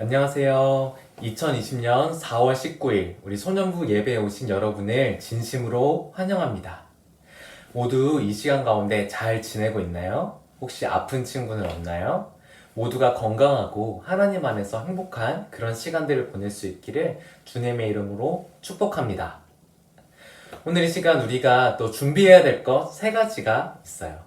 안녕하세요. 2020년 4월 19일 우리 소년부 예배에 오신 여러분을 진심으로 환영합니다. 모두 이 시간 가운데 잘 지내고 있나요? 혹시 아픈 친구는 없나요? 모두가 건강하고 하나님 안에서 행복한 그런 시간들을 보낼 수 있기를 주님의 이름으로 축복합니다. 오늘 이 시간 우리가 또 준비해야 될 것 세 가지가 있어요.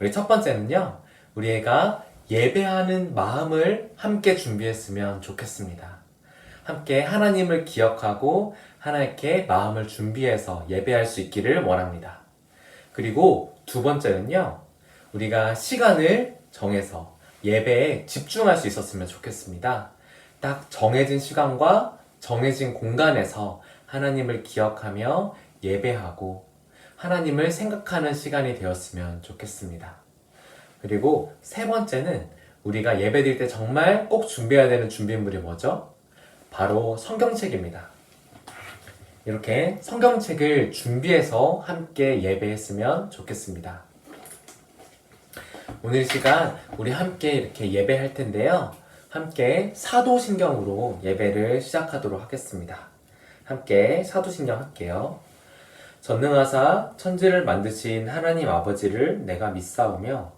우리 첫 번째는요, 우리 애가 예배하는 마음을 함께 준비했으면 좋겠습니다. 함께 하나님을 기억하고 하나님께 마음을 준비해서 예배할 수 있기를 원합니다. 그리고 두 번째는요, 우리가 시간을 정해서 예배에 집중할 수 있었으면 좋겠습니다. 딱 정해진 시간과 정해진 공간에서 하나님을 기억하며 예배하고 하나님을 생각하는 시간이 되었으면 좋겠습니다. 그리고 세 번째는 우리가 예배 드릴 때 정말 꼭 준비해야 되는 준비물이 뭐죠? 바로 성경책입니다. 이렇게 성경책을 준비해서 함께 예배했으면 좋겠습니다. 오늘 시간 우리 함께 이렇게 예배할 텐데요. 함께 사도신경으로 예배를 시작하도록 하겠습니다. 함께 사도신경 할게요. 전능하사 천지를 만드신 하나님 아버지를 내가 믿사오며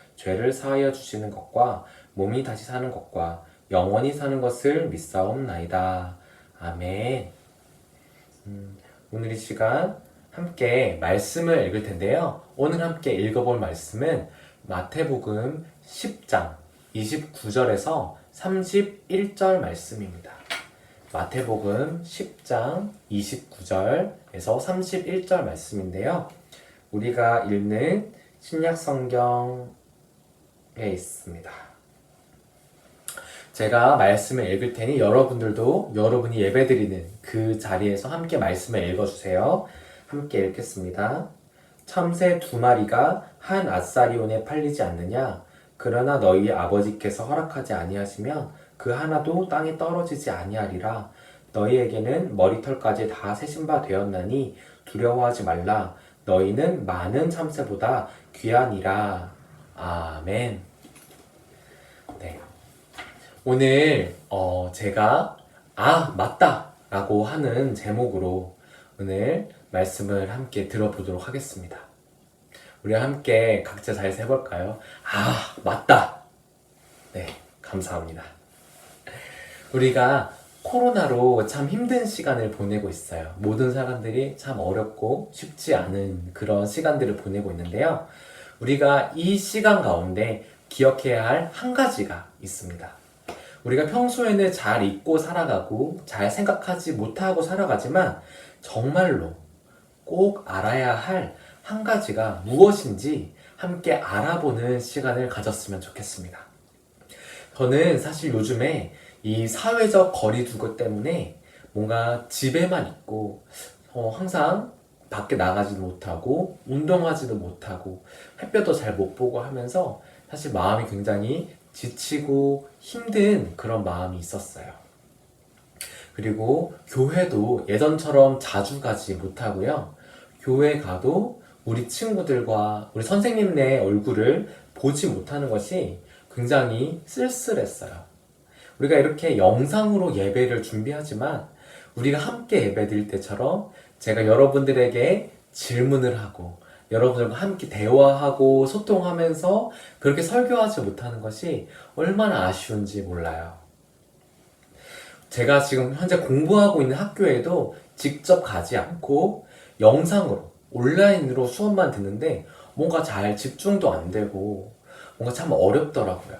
죄를 사하여 주시는 것과 몸이 다시 사는 것과 영원히 사는 것을 믿사옵나이다. 아멘. 음, 오늘 이 시간 함께 말씀을 읽을 텐데요. 오늘 함께 읽어볼 말씀은 마태복음 10장 29절에서 31절 말씀입니다. 마태복음 10장 29절에서 31절 말씀인데요. 우리가 읽는 신약 성경에 있습니다. 제가 말씀을 읽을 테니 여러분들도 여러분이 예배드리는 그 자리에서 함께 말씀을 읽어주세요. 함께 읽겠습니다. 참새 두 마리가 한 아사리온에 팔리지 않느냐? 그러나 너희 아버지께서 허락하지 아니하시면 그 하나도 땅에 떨어지지 아니하리라. 너희에게는 머리털까지 다 세신 바 되었나니 두려워하지 말라. 너희는 많은 참새보다 귀하니라. 아멘. 네. 오늘 어, 제가 아 맞다라고 하는 제목으로 오늘 말씀을 함께 들어보도록 하겠습니다. 우리 함께 각자 잘 세볼까요? 아 맞다. 네 감사합니다. 우리가 코로나로 참 힘든 시간을 보내고 있어요. 모든 사람들이 참 어렵고 쉽지 않은 그런 시간들을 보내고 있는데요. 우리가 이 시간 가운데 기억해야 할 한 가지가 있습니다. 우리가 평소에는 잘 잊고 살아가고 잘 생각하지 못하고 살아가지만 정말로 꼭 알아야 할 한 가지가 무엇인지 함께 알아보는 시간을 가졌으면 좋겠습니다. 저는 사실 요즘에 이 사회적 거리두기 때문에 뭔가 집에만 있고 어, 항상 밖에 나가지도 못하고 운동하지도 못하고 햇볕도 잘 못 보고 하면서 사실 마음이 굉장히 지치고 힘든 그런 마음이 있었어요. 그리고 교회도 예전처럼 자주 가지 못하고요. 교회 가도 우리 친구들과 우리 선생님네 얼굴을 보지 못하는 것이 굉장히 쓸쓸했어요. 우리가 이렇게 영상으로 예배를 준비하지만 우리가 함께 예배 드릴 때처럼 제가 여러분들에게 질문을 하고 여러분들과 함께 대화하고 소통하면서 그렇게 설교하지 못하는 것이 얼마나 아쉬운지 몰라요. 제가 지금 현재 공부하고 있는 학교에도 직접 가지 않고 영상으로 온라인으로 수업만 듣는데 뭔가 잘 집중도 안 되고 뭔가 참 어렵더라고요.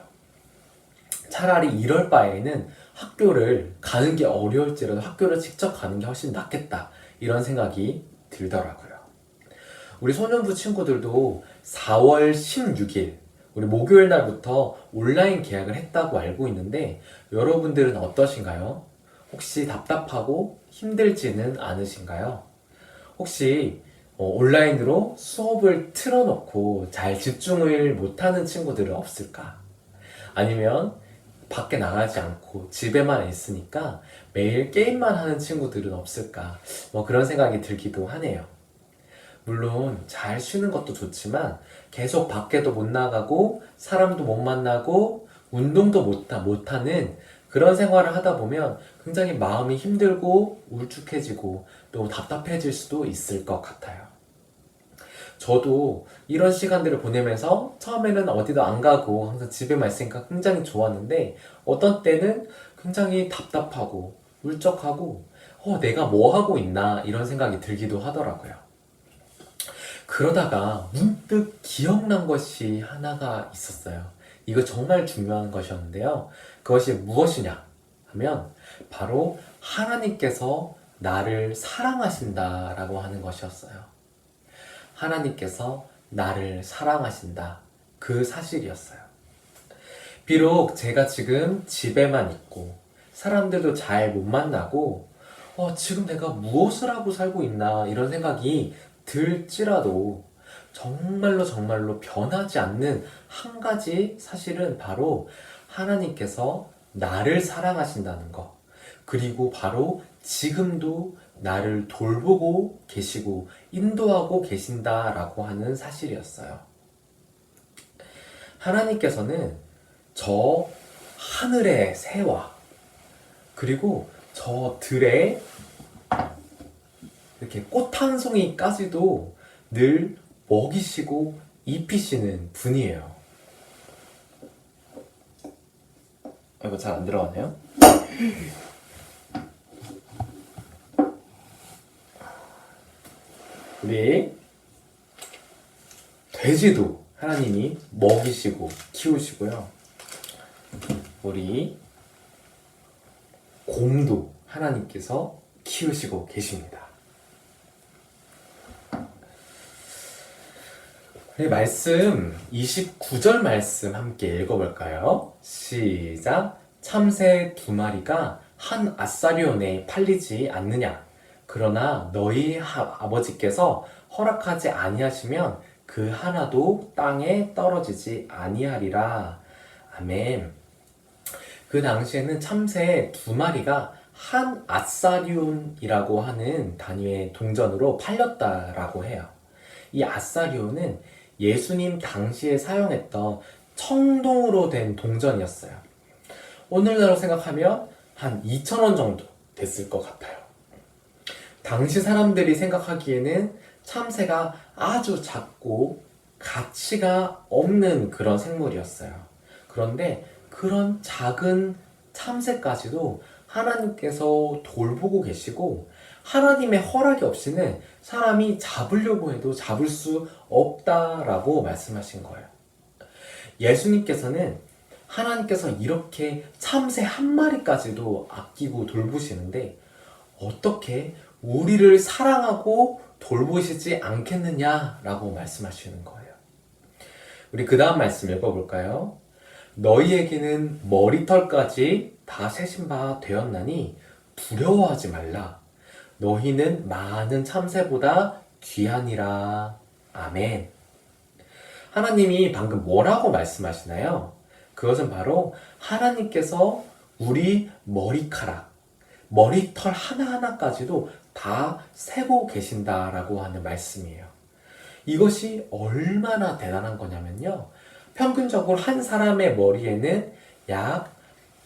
차라리 이럴 바에는 학교를 가는 게 어려울지라도 학교를 직접 가는 게 훨씬 낫겠다. 이런 생각이 들더라고요. 우리 소년부 친구들도 4월 16일, 우리 목요일 날부터 온라인 계약을 했다고 알고 있는데, 여러분들은 어떠신가요? 혹시 답답하고 힘들지는 않으신가요? 혹시 어, 온라인으로 수업을 틀어놓고 잘 집중을 못하는 친구들은 없을까? 아니면 밖에 나가지 않고 집에만 있으니까 매일 게임만 하는 친구들은 없을까? 뭐 그런 생각이 들기도 하네요. 물론 잘 쉬는 것도 좋지만 계속 밖에도 못 나가고 사람도 못 만나고 운동도 못, 하- 못하는 그런 생활을 하다 보면 굉장히 마음이 힘들고 울쭉해지고 또 답답해질 수도 있을 것 같아요. 저도 이런 시간들을 보내면서 처음에는 어디도 안 가고 항상 집에만 있으니까 굉장히 좋았는데 어떤 때는 굉장히 답답하고 울적하고 어, 내가 뭐 하고 있나 이런 생각이 들기도 하더라고요. 그러다가 문득 기억난 것이 하나가 있었어요. 이거 정말 중요한 것이었는데요. 그것이 무엇이냐 하면 바로 하나님께서 나를 사랑하신다라고 하는 것이었어요. 하나님께서 나를 사랑하신다. 그 사실이었어요. 비록 제가 지금 집에만 있고 사람들도 잘 못 만나고 어, 지금 내가 무엇을 하고 살고 있나 이런 생각이 들지라도 정말로 정말로 변하지 않는 한 가지 사실은 바로 하나님께서 나를 사랑하신다는 것. 그리고 바로 지금도 나를 돌보고 계시고 인도하고 계신다라고 하는 사실이었어요. 하나님께서는 저 하늘의 새와 그리고 저 들의 이렇게 꽃 한 송이까지도 늘 먹이시고 입히시는 분이에요. 아, 이거 잘 안 들어가네요. 우리 돼지도 하나님이 먹이시고 키우시고요. 우리 곰도 하나님께서 키우시고 계십니다. 우리 말씀 29절 말씀 함께 읽어볼까요? 시작. 참새 두 마리가 한 아사리온에 팔리지 않느냐? 그러나 너희 하- 아버지께서 허락하지 아니하시면 그 하나도 땅에 떨어지지 아니하리라. 아멘. 그 당시에는 참새 두 마리가 한 아사리온이라고 하는 단위의 동전으로 팔렸다라고 해요. 이 아사리온은 예수님 당시에 사용했던 청동으로 된 동전이었어요. 오늘날로 생각하면 한 2,000원 정도 됐을 것 같아요. 당시 사람들이 생각하기에는 참새가 아주 작고 가치가 없는 그런 생물이었어요. 그런데 그런 작은 참새까지도 하나님께서 돌보고 계시고 하나님의 허락이 없이는 사람이 잡으려고 해도 잡을 수 없다라고 말씀하신 거예요. 예수님께서는 하나님께서 이렇게 참새 한 마리까지도 아끼고 돌보시는데 어떻게 우리를 사랑하고 돌보시지 않겠느냐라고 말씀하시는 거예요. 우리 그 다음 말씀 읽어볼까요? 너희에게는 머리털까지 다 세신 바 되었나니 두려워하지 말라. 너희는 많은 참새보다 귀하니라. 아멘. 하나님이 방금 뭐라고 말씀하시나요? 그것은 바로 하나님께서 우리 머리카락, 머리털 하나하나까지도 다 세고 계신다라고 하는 말씀이에요. 이것이 얼마나 대단한 거냐면요. 평균적으로 한 사람의 머리에는 약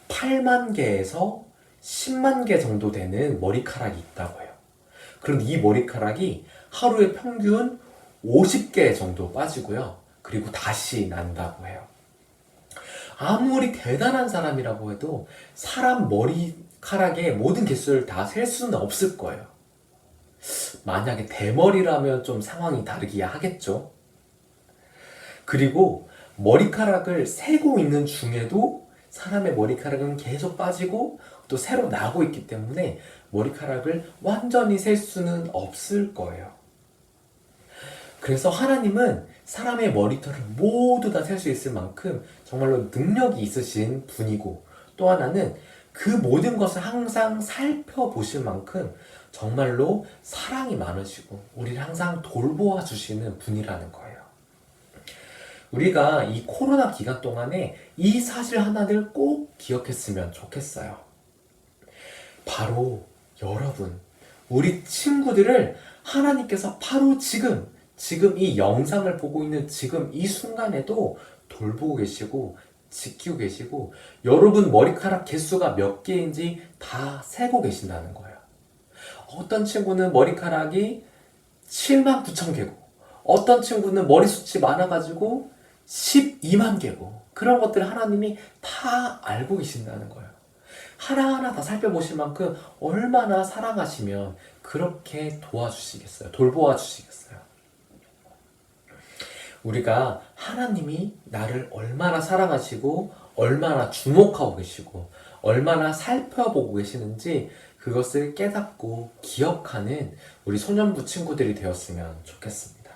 8만 개에서 10만 개 정도 되는 머리카락이 있다고 해요. 그런데 이 머리카락이 하루에 평균 50개 정도 빠지고요. 그리고 다시 난다고 해요. 아무리 대단한 사람이라고 해도 사람 머리카락의 모든 개수를 다 셀 수는 없을 거예요. 만약에 대머리라면 좀 상황이 다르기야 하겠죠. 그리고 머리카락을 세고 있는 중에도 사람의 머리카락은 계속 빠지고 또 새로 나고 있기 때문에 머리카락을 완전히 셀 수는 없을 거예요. 그래서 하나님은 사람의 머리털을 모두 다 셀 수 있을 만큼 정말로 능력이 있으신 분이고 또 하나는 그 모든 것을 항상 살펴보실 만큼 정말로 사랑이 많으시고 우리를 항상 돌보아 주시는 분이라는 거예요. 우리가 이 코로나 기간 동안에 이 사실 하나를 꼭 기억했으면 좋겠어요. 바로 여러분, 우리 친구들을 하나님께서 바로 지금, 지금 이 영상을 보고 있는 지금 이 순간에도 돌보고 계시고, 지키고 계시고, 여러분 머리카락 개수가 몇 개인지 다 세고 계신다는 거예요. 어떤 친구는 머리카락이 7만 9천 개고, 어떤 친구는 머리숱이 많아가지고 12만 개고, 그런 것들을 하나님이 다 알고 계신다는 거예요. 하나하나 다 살펴보실 만큼 얼마나 사랑하시면 그렇게 도와주시겠어요? 돌보아 주시겠어요? 우리가 하나님이 나를 얼마나 사랑하시고 얼마나 주목하고 계시고 얼마나 살펴보고 계시는지 그것을 깨닫고 기억하는 우리 소년부 친구들이 되었으면 좋겠습니다.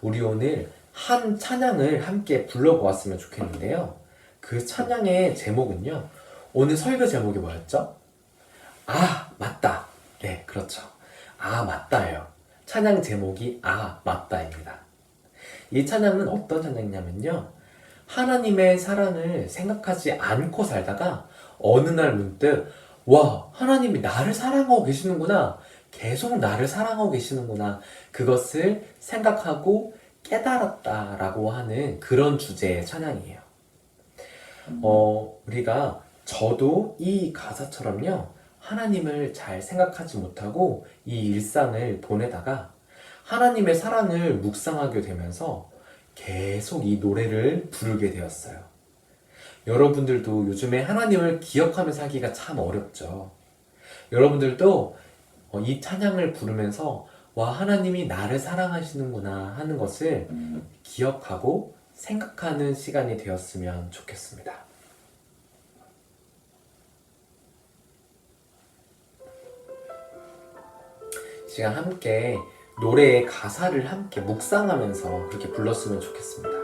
우리 오늘 한 찬양을 함께 불러보았으면 좋겠는데요. 그 찬양의 제목은요. 오늘 설교 제목이 뭐였죠? 아, 맞다. 네, 그렇죠. 아, 맞다예요. 찬양 제목이 아, 맞다입니다. 이 찬양은 어떤 찬양이냐면요. 하나님의 사랑을 생각하지 않고 살다가 어느 날 문득 와, 하나님이 나를 사랑하고 계시는구나. 계속 나를 사랑하고 계시는구나. 그것을 생각하고 깨달았다라고 하는 그런 주제의 찬양이에요. 어, 우리가 저도 이 가사처럼요, 하나님을 잘 생각하지 못하고 이 일상을 보내다가 하나님의 사랑을 묵상하게 되면서 계속 이 노래를 부르게 되었어요. 여러분들도 요즘에 하나님을 기억하며 살기가 참 어렵죠. 여러분들도 어, 이 찬양을 부르면서 와, 하나님이 나를 사랑하시는구나 하는 것을 기억하고 생각하는 시간이 되었으면 좋겠습니다. 시간 함께 노래의 가사를 함께 묵상하면서 그렇게 불렀으면 좋겠습니다.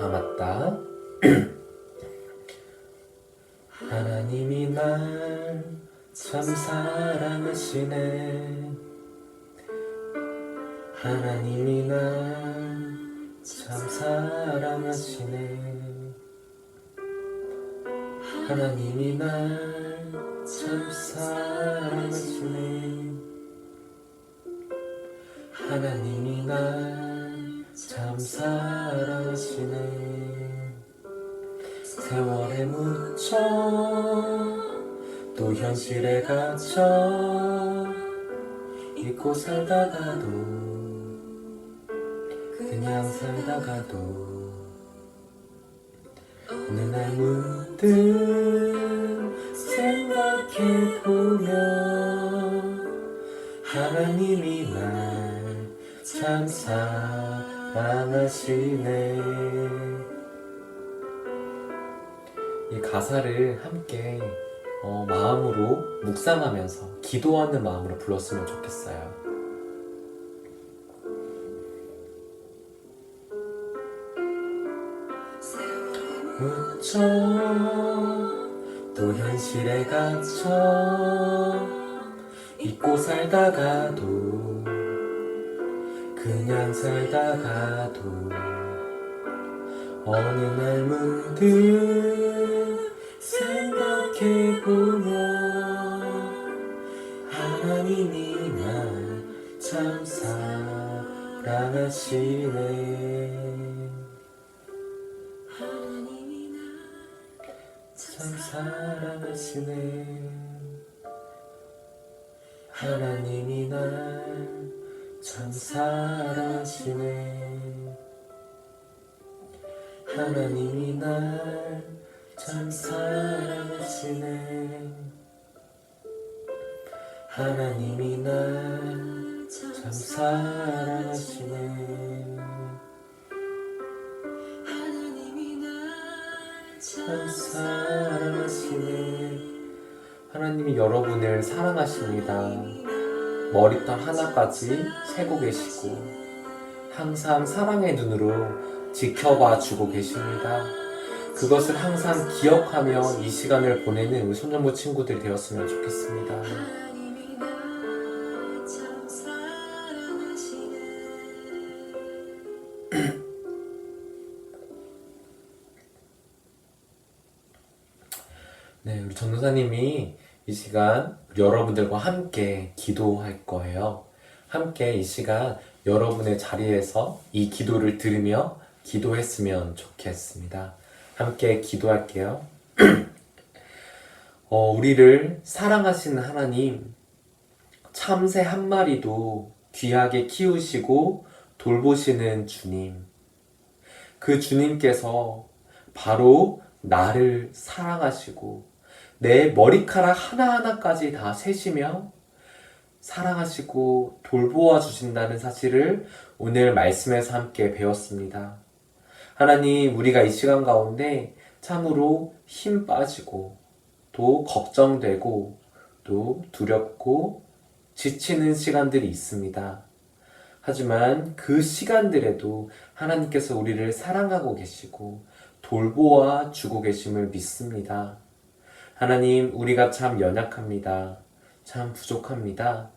아, 맞다. 하나님이 날 참 사랑하시네. 하나님이 날 참 사랑하시네. 하나님이 날 참 사랑하시네. 하나님이 날 참 사랑하시네. 세월에 묻혀 또 현실에 갇혀 잊고 살다가도 그냥 살다가도 어느 날 문득 생각해보면 하나님이 날 참 사랑하시네 이 가사를 함께 어, 마음으로 묵상하면서 기도하는 마음으로 불렀으면 좋겠어요. 묻혀 또 현실에 갇혀 잊고 살다가도 그냥 살다가도 어느 날 문득 생각해보면 하나님이 날 참 사랑하시네 하시네. 하나님이 날 참 사랑하시네. 하나님이 날 참 사랑하시네. 하나님이 날 참 사랑하시네. 참 사랑하시네 하나님이 여러분을 사랑하십니다 머리털 하나까지 세고 계시고 항상 사랑의 눈으로 지켜봐 주고 계십니다. 그것을 항상 기억하며 이 시간을 보내는 우리 소년부 친구들이 되었으면 좋겠습니다. 이이 시간 여러분들과 함께 기도할 거예요. 함께 이 시간 여러분의 자리에서 이 기도를 들으며 기도했으면 좋겠습니다. 함께 기도할게요. 어, 우리를 사랑하시는 하나님, 참새 한 마리도 귀하게 키우시고 돌보시는 주님. 그 주님께서 바로 나를 사랑하시고 내 머리카락 하나하나까지 다 세시며 사랑하시고 돌보아 주신다는 사실을 오늘 말씀에서 함께 배웠습니다. 하나님, 우리가 이 시간 가운데 참으로 힘 빠지고 또 걱정되고 또 두렵고 지치는 시간들이 있습니다. 하지만 그 시간들에도 하나님께서 우리를 사랑하고 계시고 돌보아 주고 계심을 믿습니다. 하나님, 우리가 참 연약합니다. 참 부족합니다.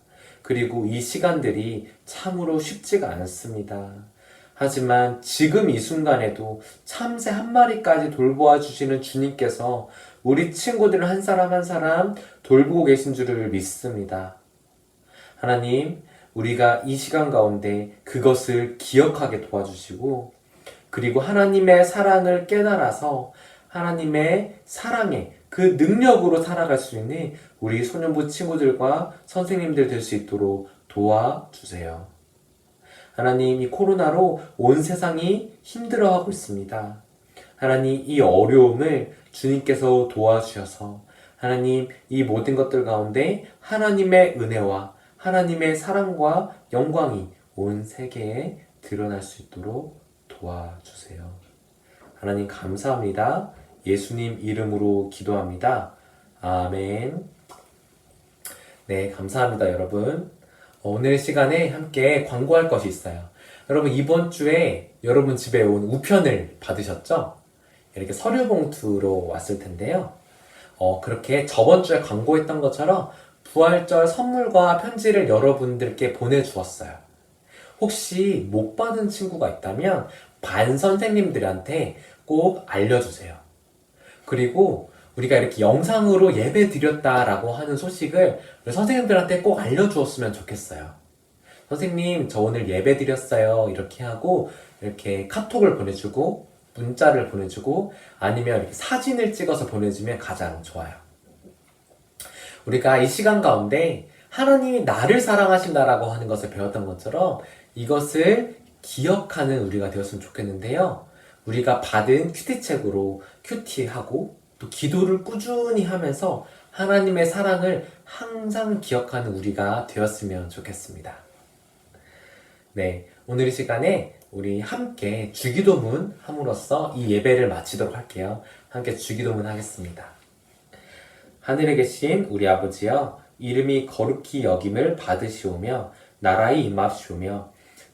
그리고 이 시간들이 참으로 쉽지가 않습니다. 하지만 지금 이 순간에도 참새 한 마리까지 돌보아 주시는 주님께서 우리 친구들을 한 사람 한 사람 돌보고 계신 줄을 믿습니다. 하나님, 우리가 이 시간 가운데 그것을 기억하게 도와주시고, 그리고 하나님의 사랑을 깨달아서 하나님의 사랑에 그 능력으로 살아갈 수 있는 우리 소년부 친구들과 선생님들 될 수 있도록 도와주세요. 하나님, 이 코로나로 온 세상이 힘들어하고 있습니다. 하나님, 이 어려움을 주님께서 도와주셔서 하나님, 이 모든 것들 가운데 하나님의 은혜와 하나님의 사랑과 영광이 온 세계에 드러날 수 있도록 도와주세요. 하나님, 감사합니다. 예수님 이름으로 기도합니다. 아멘. 네, 감사합니다, 여러분. 어, 오늘 시간에 함께 광고할 것이 있어요. 여러분, 이번 주에 여러분 집에 온 우편을 받으셨죠? 이렇게 서류 봉투로 왔을 텐데요. 어, 그렇게 저번 주에 광고했던 것처럼 부활절 선물과 편지를 여러분들께 보내주었어요. 혹시 못 받은 친구가 있다면 반 선생님들한테 꼭 알려주세요. 그리고 우리가 이렇게 영상으로 예배 드렸다라고 하는 소식을 선생님들한테 꼭 알려주었으면 좋겠어요. 선생님, 저 오늘 예배 드렸어요. 이렇게 하고, 이렇게 카톡을 보내주고, 문자를 보내주고, 아니면 사진을 찍어서 보내주면 가장 좋아요. 우리가 이 시간 가운데 하나님이 나를 사랑하신다라고 하는 것을 배웠던 것처럼 이것을 기억하는 우리가 되었으면 좋겠는데요. 우리가 받은 큐티책으로 큐티하고 또 기도를 꾸준히 하면서 하나님의 사랑을 항상 기억하는 우리가 되었으면 좋겠습니다. 네, 오늘 이 시간에 우리 함께 주기도문 함으로써 이 예배를 마치도록 할게요. 함께 주기도문 하겠습니다. 하늘에 계신 우리 아버지여, 이름이 거룩히 여김을 받으시오며, 나라의 임합시오며,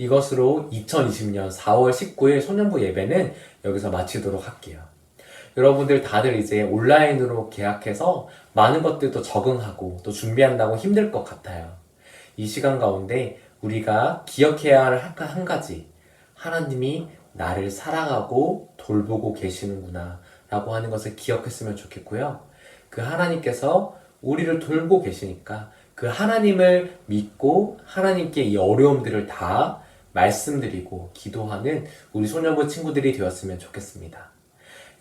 이것으로 2020년 4월 19일 소년부 예배는 여기서 마치도록 할게요. 여러분들 다들 이제 온라인으로 계약해서 많은 것들도 적응하고 또 준비한다고 힘들 것 같아요. 이 시간 가운데 우리가 기억해야 할 한 가지. 하나님이 나를 사랑하고 돌보고 계시는구나. 라고 하는 것을 기억했으면 좋겠고요. 그 하나님께서 우리를 돌보 계시니까 그 하나님을 믿고 하나님께 이 어려움들을 다 말씀드리고 기도하는 우리 소년부 친구들이 되었으면 좋겠습니다.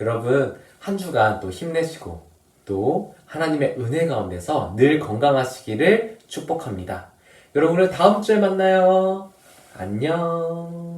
여러분, 한 주간 또 힘내시고 또 하나님의 은혜 가운데서 늘 건강하시기를 축복합니다. 여러분을 다음 주에 만나요. 안녕.